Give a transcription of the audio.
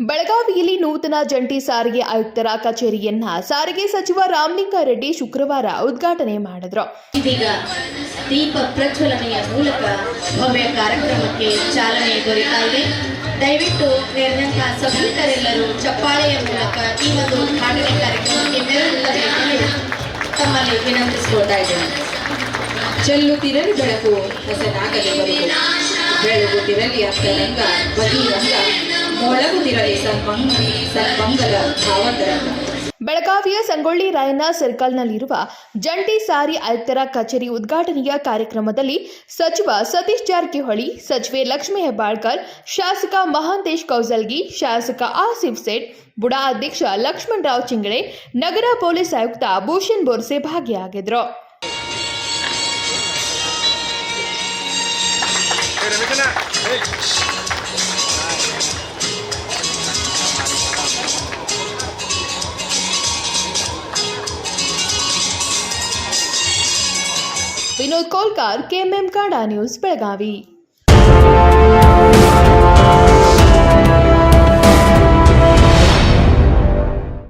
ಬೆಳಗಾವಿಯಲ್ಲಿ ನೂತನ ಜಂಟಿ ಸಾರಿಗೆ ಆಯುಕ್ತರ ಕಚೇರಿಯನ್ನ ಸಾರಿಗೆ ಸಚಿವ ರಾಮಲಿಂಗಾರೆಡ್ಡಿ ಶುಕ್ರವಾರ ಉದ್ಘಾಟನೆ ಮಾಡಿದ್ರು. ಇದೀಗ ದೀಪ ಪ್ರಜ್ವಲನೆಯ ಮೂಲಕ ಭವ್ಯ ಕಾರ್ಯಕ್ರಮಕ್ಕೆ ಚಾಲನೆ ದೊರೆತಾ ಇದೆ. ದಯವಿಟ್ಟು ನೆರೆದಂತ ಸಭಿಕರೆಲ್ಲರೂ ಚಪ್ಪಾಳೆಯ ಮೂಲಕ ಈ ಒಂದು ಉದ್ಘಾಟನೆ ಕಾರ್ಯಕ್ರಮಕ್ಕೆ ಮೆರುಗು ತರಬೇಕೆಂದು ತಮ್ಮಲ್ಲಿ ವಿನಂತಿಸಿಕೊಳ್ತಾ ಇದ್ದೇನೆ. ಚೆಲ್ಲುತ್ತಿರಲಿ ಬೆಳಕು ಹೊಸನಾಗಲಿ ಬರುವುದು ಬೆಳಗುತ್ತಿರಲಿ ಅಂತರಂಗ ರಂಗ ಮೊಳಗುತ್ತಿರಲಿ ರಂಗ ಬೆಳಗಾವಿಯ ಸಂಗೊಳ್ಳಿ ರಾಯಣ್ಣ ಸರ್ಕಲ್ನಲ್ಲಿರುವ ಜಂಟಿ ಸಾರಿ ಆಯುಕ್ತರ ಕಚೇರಿ ಉದ್ಘಾಟನೆಯ ಕಾರ್ಯಕ್ರಮದಲ್ಲಿ ಸಚಿವ ಸತೀಶ್ ಜಾರಕಿಹೊಳಿ, ಸಚಿವೆ ಲಕ್ಷ್ಮೀ ಹೆಬ್ಬಾಳ್ಕರ್, ಶಾಸಕ ಮಹಾಂತೇಶ್ ಕೌಸಲ್ಗಿ, ಶಾಸಕ ಆಸಿಫ್ ಸೇಠ್, ಬುಡಾ ಅಧ್ಯಕ್ಷ ಲಕ್ಷ್ಮಣ್ ರಾವ್ ಚಿಂಗಳೆ ನಗರ ಪೊಲೀಸ್ ಆಯುಕ್ತ ಭೂಷಣ್ ಬೋರ್ಸೆ ಭಾಗಿಯಾಗಿದ್ರು Hey. Vinod Kolkar K M M Kannada news Belagavi